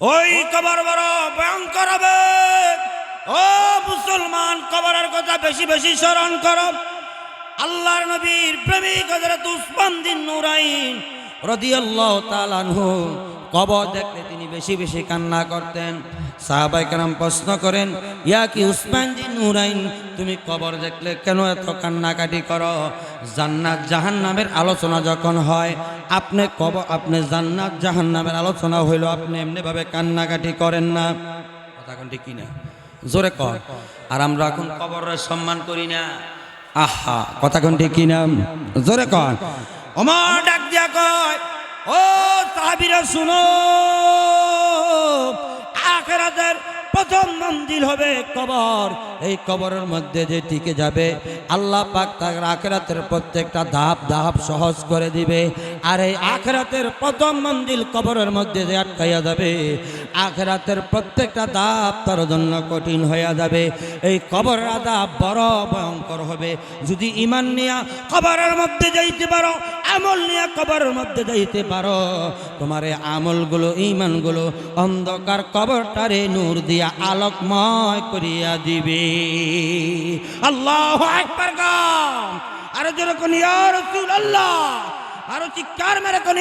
ওই কবর বড় ভয়ঙ্কর হবে। ও মুসলমান, কবরের কথা বেশি বেশি স্মরণ কর। আল্লাহর নবীর প্রেমিক হজরত উসমান দিন নুরাইন রদি তাআলা আনহু কবর দেখতে তিনি বেশি বেশি কান্না করতেন। সাহাবাই কালাম প্রশ্ন করেন, ইয়া কি উসমান দিন নুরাইন? তুমি কবর দেখলে কেন এত কান্নাকাটি করো? জান্নাত জাহান নামের আলোচনা যখন হয়, আপনি কবর আপনি জান্নাত জাহান্নামের আলোচনা হইল, আপনি এমনিভাবে কান্নাকাটি করেন না। কথা কোনটি কি না জোরে কর আর আমরা এখন কবরের সম্মান করি না। আহা, কথা কোনটি কি নাম জোরে কর আমার ডাক দিয়া কয়, ও সাহাবীরা, শুনো। আখেরাতের প্রথম মন্দির হবে কবর। এই কবরের মধ্যে যে টিকে যাবে, আল্লাহ পাক তার আখেরাতের প্রত্যেকটা ধাপ ধাপ সহজ করে দিবে। আর এই আখেরাতের প্রথম মন্দির কবরের মধ্যে যে আটকাইয়া যাবে আখেরাতের প্রত্যেকটা ধাপ তার জন্য কঠিন হয়ে যাবে। এই কবরের আদাব বড় ভয়ঙ্কর হবে। যদি ইমান নিয়া কবরের মধ্যে যাইতে পারো, আমল নিয়ে কবরের মধ্যে যাইতে পারো, তোমার আমলগুলো ইমানগুলো অন্ধকার কবরটারে নূর দিয়া আলোকময় করিয়া দিবে। আল্লাহ আরও যেরকম রাসূলুল্লাহ! আরও চিৎকার মেরে কোন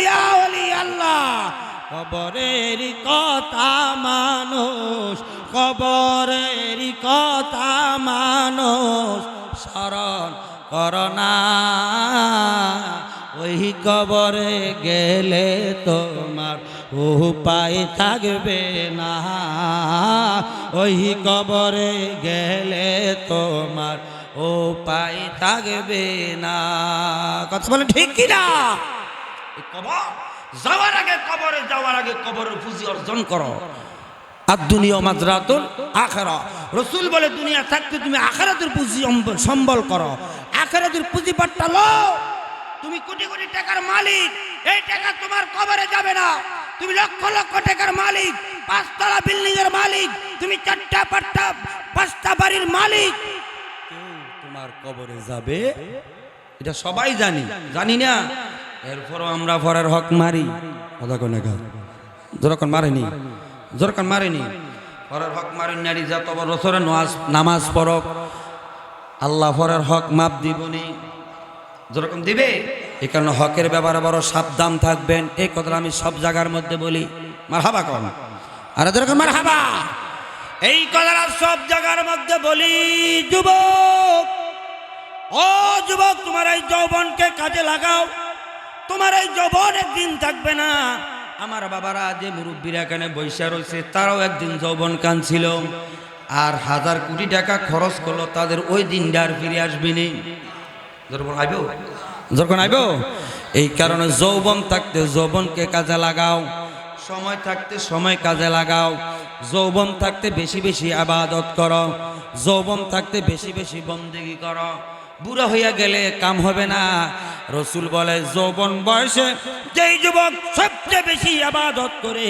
আল্লাহ! কবরের কথা মানুষ কবরের কথা মানুষ। স্মরণ করোনা ওই কবরে গেলে তোমার উপায় থাকবে না। ওই কবরে গেলে তোমার উপায় থাকবে না। কথা বলে ঠিক কিনা? কবর যাওয়ার আগে কবরে, যাওয়ার আগে কবরের পুঁজি অর্জন করো। আর দুনিয়া মাজরাতুল আখেরা। রসুল বলে, দুনিয়া থাকতে তুমি আখেরাতের পুঁজি সম্বল করো। আখেরাতের পুঁজি পাট্টা লো। তুমি কোটি কোটি টাকার মালিক। এই টাকা তোমার কবরে যাবে না। তুমি লক্ষ লক্ষ টাকার মালিক। পাঁচতলা বিল্ডিং এর মালিক। তুমি চারটা পাট্টা পাঁচটা বাড়ির মালিক। তোমার কবরে যাবে? এটা সবাই জানি। জানি না। এরপরও আমরা পরের হক মারি। কথা যখন মারেনি? যখন মারেনি? পরের হক মারেন নারী যত বছরে নামাজ নামাজ পড়ক। আল্লাহ পরের হক মাপ দিবনি। যেরকম দিবে? এই কারণে হকের ব্যাপারে বড় সাবধান থাকবেন। এই কথাটা আমি সব জায়গার মধ্যে বলি। মার হাবা কন। আরে যেরকম মার হাবা এই কথাটা সব জায়গার মধ্যে বলি, যুবক। ও যুবক, তোমার এই যৌবনকে কাজে লাগাও। তোমার এই যৌবন একদিন থাকবে না। আমার বাবারা যে মুরব্বীরা এখানে বৈশা রয়েছে, তারাও একদিন যৌবন কান ছিল আর হাজার কোটি টাকা খরচ করল, তাদের ওই দিনটা আর ফিরে আসবে যখন আইব? যখন আইব? এই কারণে যৌবন থাকতে যৌবনকে কাজে লাগাও, সময় থাকতে সময় কাজে লাগাও, যৌবন থাকতে বেশি বেশি আবাদত করো, যৌবন থাকতে বেশি বেশি বন্দেগি করো। বুড়া হইয়া গেলে কাম হবে না। রসুল বলে, যৌবন বয়সে যেই যুবক সবচেয়ে বেশি আবাদত করে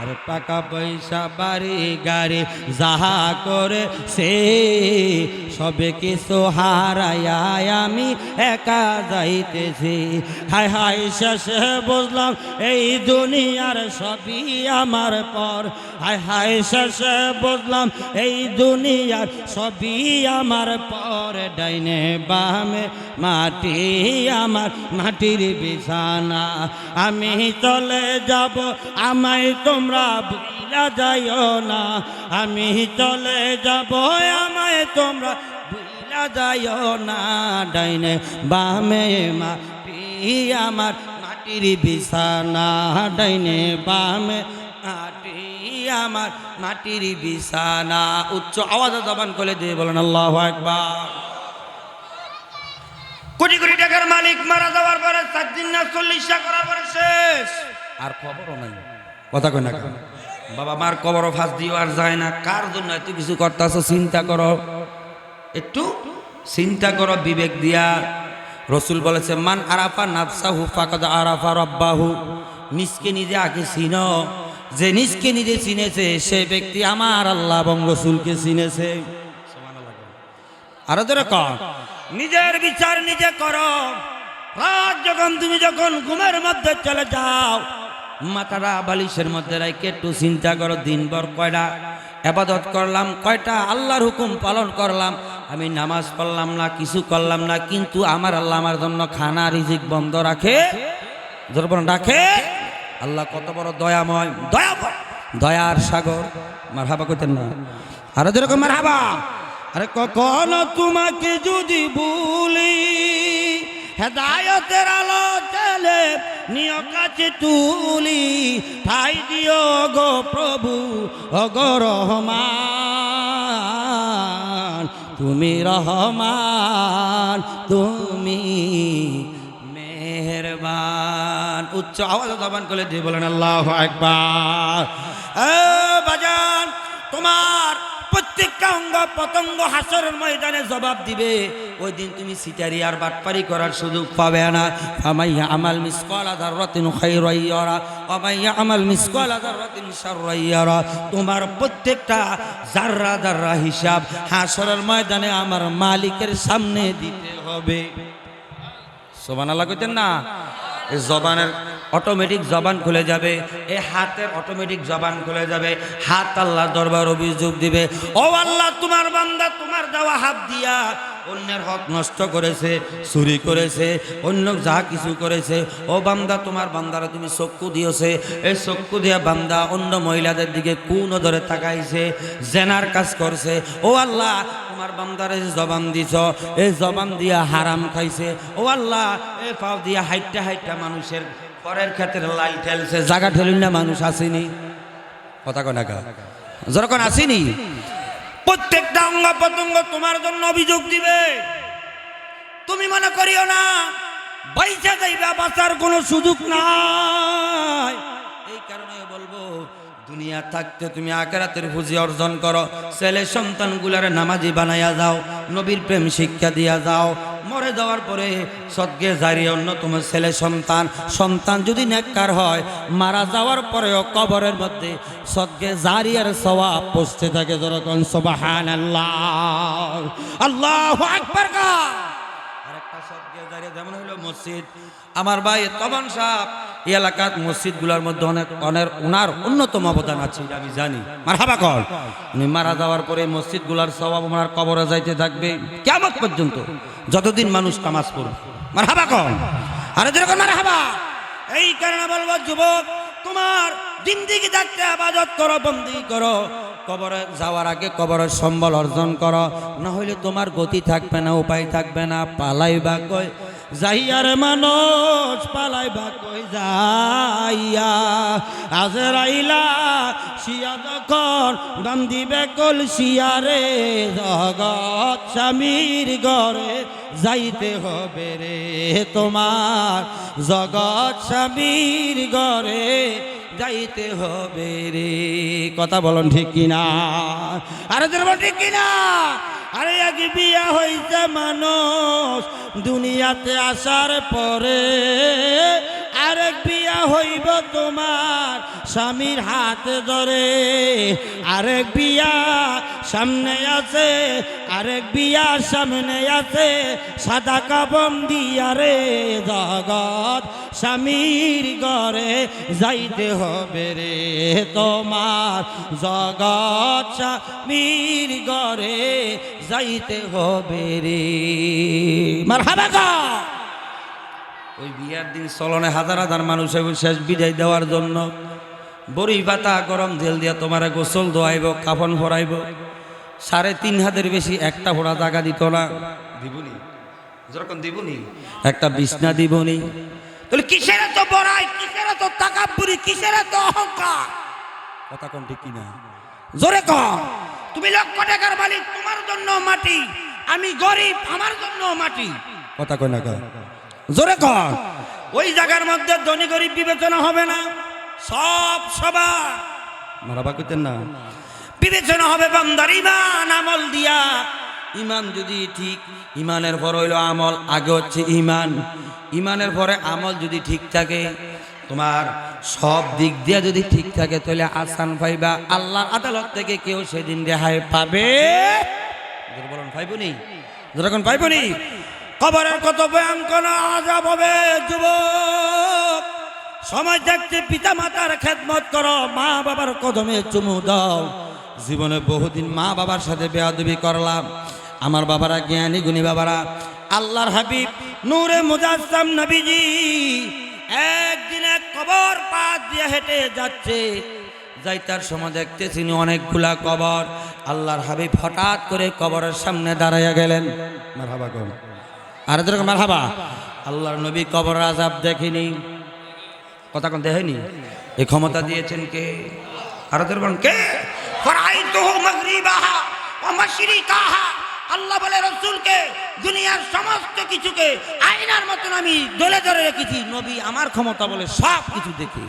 আরে টাকা পয়সা বাড়ি গাড়ি যাহা করে সে, সবে কিছু হারাইয়া আমি একা যাইতেছি। হায় হায় শেষে বুঝলাম এই দুনিয়ার সবই আমার পর। হায় হায় শেষে বুঝলাম এই দুনিয়ার সবই আমার পর। ডাইনে বামে মাটি আমার, মাটির বিছানা। আমি চলে যাব আমায় তোমরা ভুলা যাইও না। আমি চলে যাব, আমায় তোমরা ভুলা যাইও না। ডাইনে বামে মাটি, আমার মাটির বিছানা। ডাইনে বামে আমার মাটির বিছানা। উচ্চ আওয়াজে জবান করে দিয়ে বলেন, আল্লাহ একবার কোটি কোটি টাকার মালিক মারা যাওয়ার পরে সাত দিন না চল্লিশটা করার পরে শেষ। আর খবরও নাই। কথা কই না বাবা, মার কবরও ফাঁস দিও আর যায় না। কার জন্য এত কিছু করতেছ চিন্তা করো। একটু চিন্তা করো, বিবেক দিয়া। রসুল বলেছে, মান আরাফা নাফসাহু ফাকাদ আরাফা রব্বাহু। নিজকে নিজে আগে চিন। যে নিজকে নিজে চিনেছে, সে ব্যক্তি আমার আল্লাহ এবং রসুলকে চিনেছে। আরও ধরে কর নিজের বিচার নিজে করো। রাত যখন তুমি যখন ঘুমের মধ্যে চলে যাও মাথাটা বালিশের মধ্যে রেখে একটু চিন্তা করো, দিনভর কয়টা আবাদত করলাম, কয়টা আল্লাহর হুকুম পালন করলাম। আমি নামাজ পড়লাম না, কিছু করলাম না, কিন্তু আমার আল্লাহ আমার জন্য খানা, রিজিক বন্ধ রাখে। রাখে। আল্লাহ কত বড় দয়াময় দয়াময়। দয়ার সাগর, মারহাবা কইতেন না। আরও যেরকম মারহাবা। আরে কখনো তোমাকে যদি ভুলি হেদায়তের আলো চলে নিয় তুলি, ঠাই দিও গো প্রভু, অগো রহমান। তুমি রহমান, তুমি মেহরবান। উচ্চ আওয়াজ দাবান করে দিয়ে বলেন, আল্লাহ একবার বাজান, তোমার প্রত্যেকটা অঙ্গ পতঙ্গ হাসরের ময়দানে জবাব দিবে। ওই দিন তুমি সিটারি আর বাটপারি করার সুযোগ পাবে না। আমাইয়া আমাল মিসকল আধার রতিন খাইরাইয়ারা আমাইয়া আমাল মিসকল আধার রতিন সারাইয়ারা তোমার প্রত্যেকটা জাররা জাররা হিসাব হাসরের ময়দানে আমার মালিকের সামনে দিতে হবে। সোমান আল্লাহ কইতেন না? জবানের অটোমেটিক জবান খুলে যাবে, এই হাতের অটোমেটিক জবান খুলে যাবে, হাত আল্লাহ দরবার অভিযোগ দিবে, ও আল্লাহ তোমার বান্দা, তোমার দেওয়া হাত দিয়া অন্যের হক নষ্ট করেছে, চুরি করেছে, অন্য যা কিছু করেছে, ও বান্দা তোমার বান্দারা তুমি চক্ষু দিয়েছে, এই চক্ষু দিয়া বান্দা অন্য মহিলাদের দিকে কোন ধরে তাকাইছে, জেনার কাজ করছে, ও আল্লাহ তোমার বান্দারে জবান দিছ এই জবান দিয়া হারাম খাইছে। ও আল্লাহ, এ পাও দিয়া হাইটটা হাইটটা মানুষের পরের ক্ষেত্রে লাই ঠেলছে জায়গা ঠেলুন না মানুষ আসেনি। কথা কনা যখন আসেনি। প্রত্যেকটা অঙ্গ প্রত্যঙ্গ তোমার জন্য অভিযোগ দিবে। তুমি মনে করিও না, বাইচা যাইবা, বাঁচার কোনো সুযোগ নাই। এই কারণে বলব দুনিয়া থাকতে তুমি আকেরাতের পুঁজি অর্জন করো। ছেলে সন্তানগুলার নামাজি বানাইয়া যাও, নবীর প্রেম শিক্ষা দিয়া যাও। মরে যাওয়ার পরে সদ্গে জারি অন্যতম ছেলে সন্তান। সন্তান যদি নেককার হয়, মারা যাওয়ার পরেও কবরের মধ্যে সদ্গে জারি আর সওয়াব পৌঁছতে থাকে যেরকম সবাহান আল্লাহ আল্লাহ কা আরেকটা সদ্গে জারি যেমন হলো মসজিদ। আমার ভাই তবন সাহ, এই এলাকার মসজিদগুলোর মধ্যে অনেক অনেক ওনার অন্যতম অবদান আছে আমি জানি। মার হাবা কর। উনি মারা যাওয়ার পরে মসজিদগুলার সবাব ওনার কবরে যাইতে থাকবে কেমন পর্যন্ত যতদিন মানুষ নামাজ পড়বে। মার হাবা কর। আরে যেরকম মার হাবা এই কারণে বলব, যুবক, তোমার জিন্দিগি থাকতে আবাদত করো, বন্দি করো। কবরে যাওয়ার আগে কবরের সম্বল অর্জন করো, না হইলে তোমার গতি থাকবে না, উপায় থাকবে না, পালাইবা কই? যাইয়ার মানুষ পালাইবা কই যাইয়া? আজরাইলা শিয়া যখন বান্দিবে কল শিয়ারে জগৎ স্বামীর ঘরে যাইতে হবে রে তোমার। জগৎ স্বামীর ঘরে যাইতে হবে রে। কথা বলুন ঠিক কিনা? আরে ঠিক কিনা? আরে আগে বিয়া হইছে মানুষ, দুনিয়াতে আসার পরে আরেক বিয়া হইব তোমার স্বামীর হাত ধরে। আরেক বিয়া সামনে আছে, আরেক বিয়া সামনে আছে, সাদা কাবন দিয়ারে জগৎ স্বামীর ঘরে যাইতে হবে রে তোমার। জগৎ স্বামীর ঘরে যাইতে হবে রে। মার ওই বিয়ার দিন চলনে হাজার হাজার মানুষ শেষ বিদায় দেওয়ার জন্য। বড়ি পাতা গরম তেল দিয়া তোমার গোসল দোয়াইব কাফন ভরাইব। সাড়ে তিন হাতের বেশি একটা ফোড়া টাকা দিত না। দিবনি? যেরকম দিবনি। একটা বিছনা দিবনি। তাহলে কিসের এত বড়াই? কিসের এত তাকাপুরি কিসের এত অহংকার? কথা কোন ঠিক কিনা? জোরে কম তুমি লক্ষ টাকার মালিক তোমার জন্য মাটি। আমি গরিব আমার জন্য মাটি। কথা কই না কয়? জোরে কর ওই জায়গার মধ্যে ধনী গরিব বিবেচনা হবে না। সব সবার। মারাবা কইতেন না। বিবেচনা হবে বান্দার ইমান আমল দিয়া। ইমান যদি ঠিক ইমানের পর হইল আমল আগে হচ্ছে ইমান ইমানের পরে আমল যদি ঠিক থাকে তোমার সব দিক দিয়ে যদি ঠিক থাকে, তাহলে আসান পাইবা আল্লাহ আদালত থেকে কেউ সেদিন রেহাই পাবে? বলুন পাইবনি যখন পাইবনি কবরের কত ভয়ঙ্কর আজাব হবে, যুবক। সময় থাকতে পিতা মাতার খেদমত করো, মা বাবার কদমে চুমু দাও। জীবনে বহুদিন মা বাবার সাথে বেয়াদবি করলাম। আমার বাবারা জ্ঞানী, গুণী বাবারা, আল্লাহর হাবিব, নূরে মুজাসসাম নবীজি, একদিন এক কবর পাত দিয়ে হেঁটে যাচ্ছে। যাইতার সময় দেখতেছি অনেকগুলা কবর। আল্লাহর হাবিব হঠাৎ করে কবরের সামনে দাঁড়াইয়া গেলেন। মারহাবা কর আর যেরকম মারহাবা? আল্লাহর নবী কবর আজাব দেখেনি। কথা কোন দেখেনি? এই ক্ষমতা দিয়েছেন কে? আর যেরকম কে? ফরাইতুহু মাগরিবাহা ওয়া মাশরিকাহা। আল্লাহ বলে, রসুলকে, দুনিয়ার সমস্ত কিছুকে আয়নার মতন আমি দলে ধরে রেখেছি। নবী আমার ক্ষমতা বলে সব কিছু দেখে।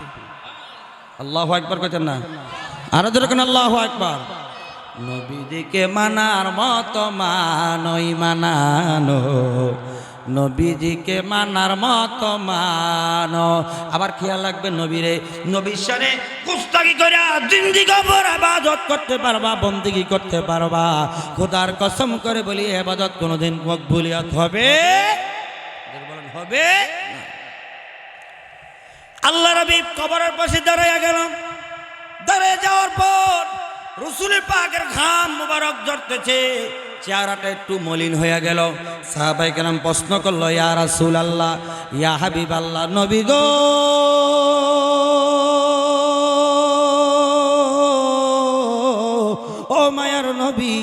আল্লাহ একবার কইতেন না? আরও যেরকম আল্লাহ একবার নবীদিকে মানার মত মানই মানানো। নবীজিকে মানার মতো মানো। আবার খেয়াল রাখবে নবীরে, নবীর সানে কুস্তাকি করে জিন্দি কবর আবাদত করতে পারবা, বন্দিগি করতে পারবা। খোদার কসম করে বলি, আবাদত কোনোদিন মকবুলিয়াত হবে? বলেন, হবে। আল্লাহ রবি কবরের পাশে দাঁড়াইয়া গেলাম। দাঁড়িয়ে যাওয়ার পর রসুলের পাকের ঘাম মুবারক জড়তেছে চেহারাটা একটু মলিন হয়ে গেল। সাহাবাই কেরাম প্রশ্ন করল, ইয়া রাসুল আল্লাহ ইয়া হাবিব আল্লাহ নবী গো! ও মায়ার নবী,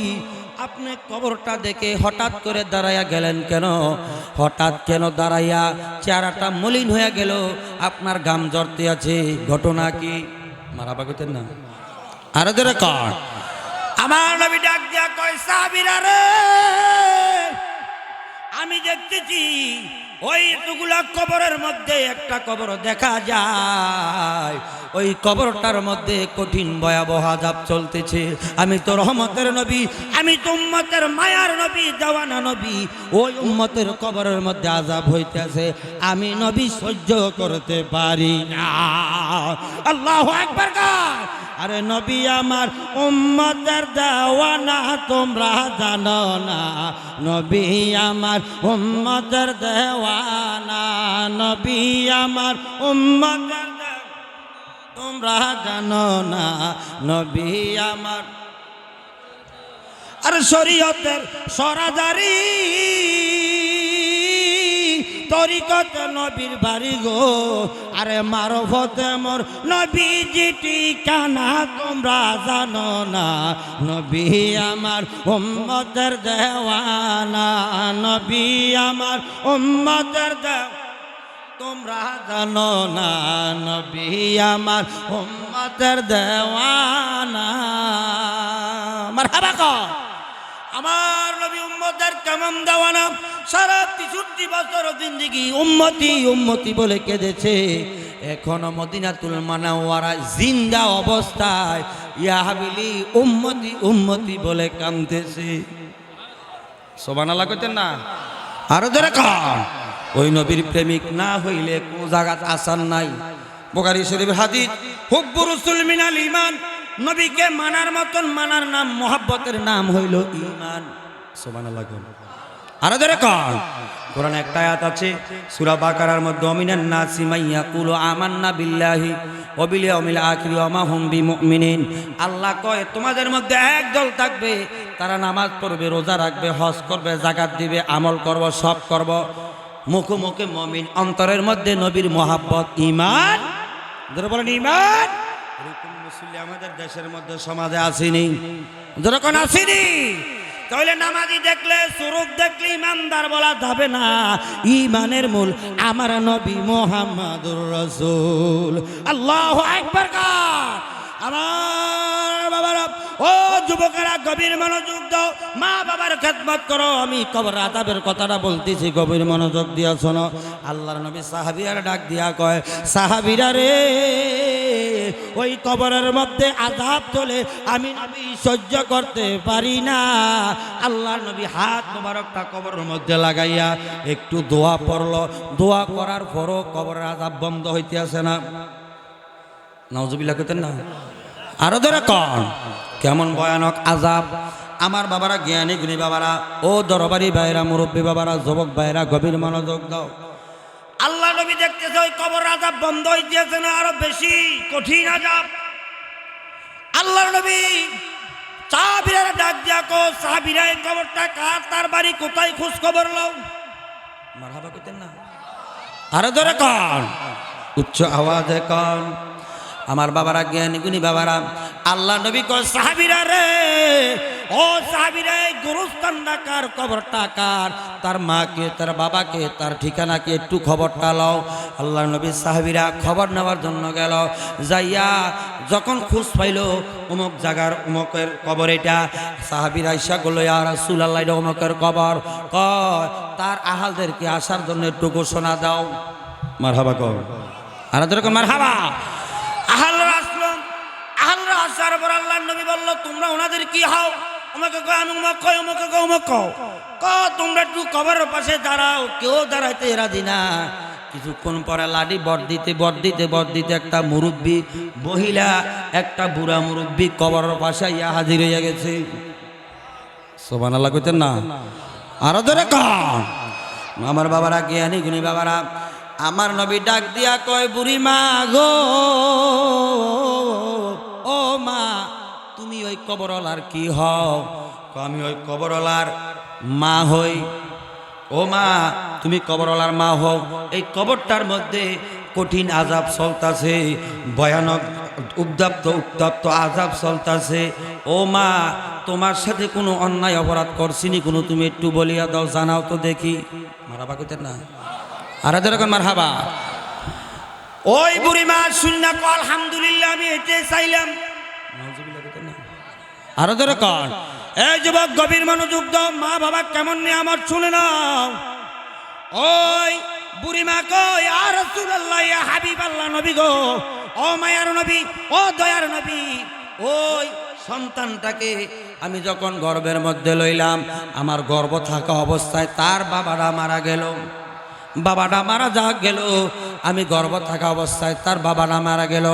আপনি কবরটা দেখে হঠাৎ করে দাঁড়াইয়া গেলেন কেন? হঠাৎ কেন দাঁড়াইয়া চেহারাটা মলিন হয়ে গেল? আপনার গাম জড়তে আছে, ঘটনা কি? মারা বাগুতেন না। আরও ধরে কর। আমার নবী ডাক দিয়া কয় সাবিরা রে, আমি দেখতেছি ওই এতগুলা কবরের মধ্যে একটা কবর দেখা যায়। ওই কবরটার মধ্যে কঠিন ভয়াবহ আজাব চলতেছে। আমি তো রহমতের নবী, আমি তো উম্মতের মায়ার নবী দেওয়ানা নবী। ওই উম্মতের কবরের মধ্যে আজাব হইতেছে। আমি নবী সহ্য করতে পারি না। আল্লাহ একবার আরে নবী আমার উম্মতের দেওয়ানা তোমরা জানো না। নবী আমার উম্মতের দেওয়ানা নবী আমার উম্মতের তোমরা জানো না। নবী আমার আর শরীয়তের সরাদারি তরিকত নবীর বাড়ি গো। আরে মারফতে মোর নবী জিটি কানা তোমরা জানো না। নবী আমার উম্মতের দেওয়ানা। নবী আমার উম্মতের দেওয়া তোমরা জানো না। নবী আমার উম্মতের দেওয়ানা। আমার হাবা কর। আমার নবী উম্মতের কেমন দেওয়ানা সারা তেষট্টি বছর জিন্দিগি উম্মতি উম্মতি বলে কেঁদেছে। এখনও মদিনাতুল মানাওয়ারা জিন্দা অবস্থায়। ইয়া হাবিলি উম্মতি উম্মতি বলে সোবান আল্লাহ করতেন না? আরও ধরে ওই নবীর প্রেমিক না হইলে কোন জায়গাত আসান নাই। বোকারি শরীফ হাদিস রসুল মিনাল ইমান নবীকে মানার মতন মানার নাম মোহাব্বতের নাম হইল ইমান একটা আয়াত আছে মধ্যে নাসি আমান্না আল্লাহ কয়, তোমাদের মধ্যে একদল থাকবে, তারা নামাজ পড়বে, রোজা রাখবে, হজ করবে, জাকাত দিবে, আমল করব, সব করব। মুখে মুখে মমিন, অন্তরের মধ্যে নবীর মোহাব্বত ইমান বলেন ইমান আমাদের দেশের মধ্যে, সমাজে আসেনি। যেরকম আসেনি। তাহলে নামাজি দেখলে সুরুক দেখলে ইমানদার বলা যাবে না। ইমানের মূল আমার নবী মোহাম্মদুর রসুল। আল্লাহ একবার আমার ও যুবকেরা, গভীর মনোযোগ দাও। মা বাবার খেদমত করো। আমি কবর আদাবের কথাটা বলতেছি, গভীর মনোযোগ দিয়া শোনো। আল্লাহর নবী সাহাবিয়ার ডাক দিয়া কয়, সাহাবিরা রে, ওই কবরের মধ্যে আজাব তোলে আমি নবী সহ্য করতে পারি না। আল্লাহ নবী হাত মোবারকটা কবরের মধ্যে লাগাইয়া একটু দোয়া পড়ল। দোয়া করার পরও কবরের আজাব বন্ধ হইতে আসে না। নজবিল্লা করতেন না? আরও ধরে কন। কেমন ভয়ানক আজাব আমার বাবারা জ্ঞানী, গুণী বাবারা, ও দরবারি ভাইরা মুরব্বী বাবারা, যুবক ভাইরা গভীর মনোযোগ দাও। আল্লাহ নবী দেখতেছে, ওই কবর আজাব বন্ধ হয়ে দিয়েছে না, আরও বেশি কঠিন আজাব আল্লাহ নবী সাহাবিরা ডাক দিয়া কো, সাহাবিরা, এই কবরটা কার? তার বাড়ি কোথায়? খোঁজ খবর লও মারহাবা কইতেন না? আরও ধরে কন। উচ্চ আওয়াজে কন। আমার বাবারা জ্ঞানী গুণী বাবারা, আল্লাহ নবী কয়, সাহাবিরা রে, ও সাহাবিরা গুরুস্থান ডাকার খবরটা কার? তার মাকে, তার বাবাকে, তার ঠিকানাকে একটু খবরটা লও। আল্লাহ নবী সাহাবিরা খবর নেওয়ার জন্য গেল। যাইয়া যখন খোঁজ পাইল, অমুক জাগার অমুকের কবর এটা। সাহাবিরা ইসা করল আর রাসুল আল্লাহ অমুকের কবর। কয়, তার আহালদেরকে আসার জন্য একটু ঘোষণা দাও। মার হাবা কর আর যেরকম মার হাবা আহালরা আসলাম আহালরা আসার পর আল্লাহ নবী বলল তোমরা ওনাদের কি হও? আমাকে কয়, আমি উমক কয় আমাকে কয় উমক কও। ক তোমরা একটু কবরের পাশে দাঁড়াও, কেউ দাঁড়াইতে রাজি না। কিছুক্ষণ পরে লাডি বর দিতে বর দিতে বর দিতে একটা মুরব্বী মহিলা, একটা বুড়া মুরব্বী কবরের পাশে ইয়া হাজির হইয়া গেছে। সোবান আল্লাহ কইতেন না? আরও ধরে কন। আমার বাবারা জ্ঞানী গুণী বাবারা? আমার নবী ডাক দিয়া কয়, বুড়ি মা গো। ওই কবরলার কি হও? আমি ওই কবরলার মা হই। ও মা, তুমি কবরলার মা হও। এই কবরটার মধ্যে কঠিন আজাব চলতাছে, ভয়ানক উত্তাপ্ত উত্তাপ্ত আজাব চলতাছে। ও মা, তোমার সাথে কোনো অন্যায় অপরাধ করছিনি কোনো? তুমি একটু বলিয়া দাও, জানাও তো দেখি। মারাবা কইতেন না? আর যেরকম মার হাবা ওই বুড়ি মা শূন্য আলহামদুলিল্লাহ, আমি এটাই চাইলাম। আরও ধরে কর। এই যুবক, গভীর মনোযোগ দাও। মা বাবা কেমন নিয়ে আমার শুনে নাও। ওই বুড়িমা কই? আর রাসূলুল্লাহ, ইয়া হাবিবাল্লাহ নবী গো। ও মায়ার নবী, ও দয়ার নবী। ওই সন্তানটাকে আমি যখন গর্বের মধ্যে লইলাম, আমার গর্ব থাকা অবস্থায় তার বাবারা মারা গেল। বাবাটা মারা যা গেল। আমি গর্ব থাকা অবস্থায় তার বাবাটা মারা গেল।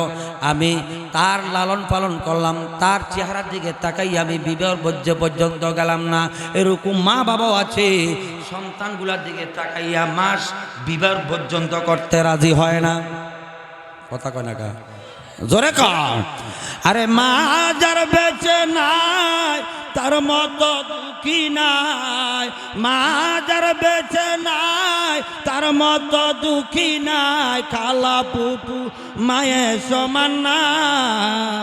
আমি তার লালন পালন করলাম, তার চেহারার দিকে তাকাই আমি বিবাহ বজ্য পর্যন্ত গেলাম না। এরকম মা বাবাও আছে, সন্তানগুলার দিকে তাকাইয়া মাস বিবাহ পর্যন্ত করতে রাজি হয় না। কথা কয় কা জোরে আরে মা যার বেঁচে নাই তার মতো দুঃখী নাই মা যার বেঁচে নাই, তার মতো দুঃখী নাই, খালা পুপু মায়ে সমান না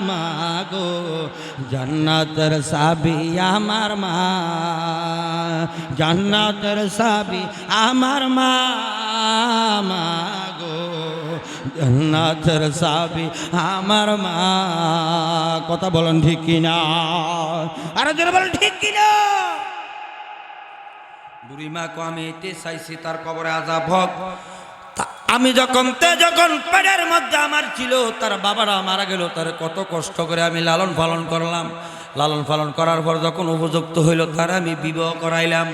মাগো জান্নাতের সাবি আমার মা, জান্নাতের সাবি আমার মা মাগো জান্নাতের সাবি আমার মা। কথা বলেন ঠিক কিনা? আরও জোরে বলেন ঠিক কিনা? বুড়িমা কো, আমি এতে চাইছি, তার কবরে আজাব হোক। আমি যখন তে যখন পেটের মধ্যে আমার ছিল, তার বাবারা মারা গেল, তার কত কষ্ট করে আমি লালন পালন করলাম। লালন পালন করার পর যখন উপযুক্ত হইল, তার আমি বিবাহ করাইলাম।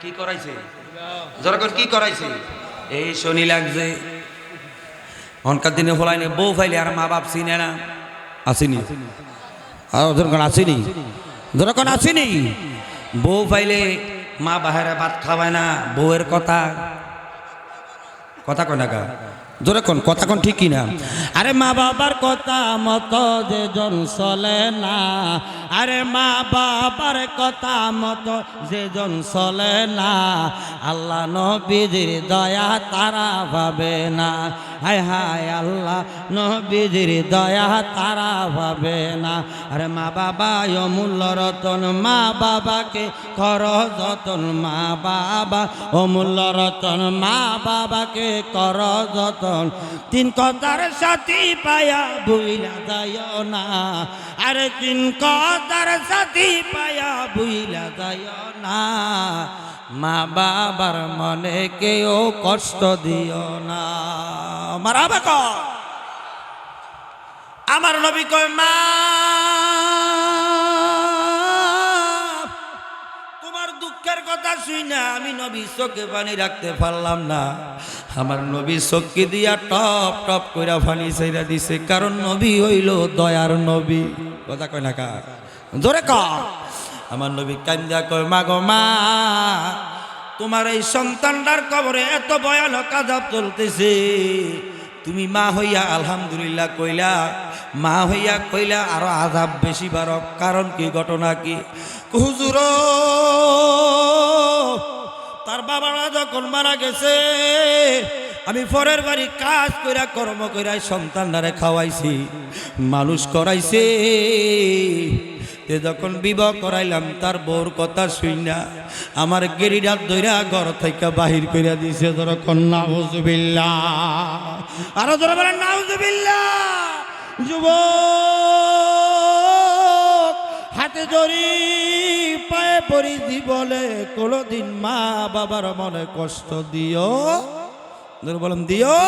কি করাইছে? যখন কি করাইছে? এই শনি লাগছে অনকার দিনে হলাইনি বউ ফাইলে আর মা বাপ চিনে না। আসিনি। আর যখন আসিনি? যখন আসিনি? বউ ফাইলে মা বাহারে ভাত খাওয়ায় না, বউয়ের কথা। কথা কয় না জোরে কোন, কথা কোন ঠিক কিনা? আরে মা বাবার কথা মতো যে জন চলে না। আরে মা বাবার কথা মতো যে জন চলে না। আল্লাহ নবীজির দয়া তারা ভাবে না। হায় হায় আল্লাহ নবীজির দয়া তারা ভাবে না। আরে মা বাবা অমূল্য রতন মা বাবাকে কর যতন। মা বাবা অমূল্য রতন মা বাবাকে কর যতন। তিন কথার সাথী পায়া বুইলা দায় না। আর তিন কথার সাথী পায়া বুইলা যায় না। মা বাবার মনে কেউ কষ্ট দিও না। মারা বাবা আমার নবী কয়, মা শুই না, আমি নবী চোখে পানি রাখতে পারলাম না। আমার নবী চোখকে দিয়া টপ টপ কইরা পানি চাইরা দিছে, কারণ নবী হইল দয়ার নবী। কথা কয় না কা ধরে ক। আমার নবী কান্দা কয় মা গো মা, তোমার এই সন্তানটার কবরে এত ভয়ানক আজাব চলতেছে। তুমি মা হইয়া আলহামদুলিল্লাহ কইলা, মা হইয়া কইলা আরও আজাব বেশি বারক। কারণ কি, ঘটনা কি? হুজুর, তার বাবারা যখন মারা গেছে, আমি পরের বাড়ি কাজ কইরা, কর্ম কইরা সন্তানদারে খাওয়াইছি, মানুষ করাইছে। তে যখন বিবাহ করাইলাম, তার বউর কথা শুই না। আমার গেরিরাত দইরা ঘর থেকে বাহির কইরা দিছে, ধর কন্যা হুজুবিল্লা আরও ধরে বলেন নাউজুবিল্লা যুব হাতে ধরি পায়ে পরি জীবনে কোনোদিন মা বাবার মনে কষ্ট দিও। বলেন, দিও।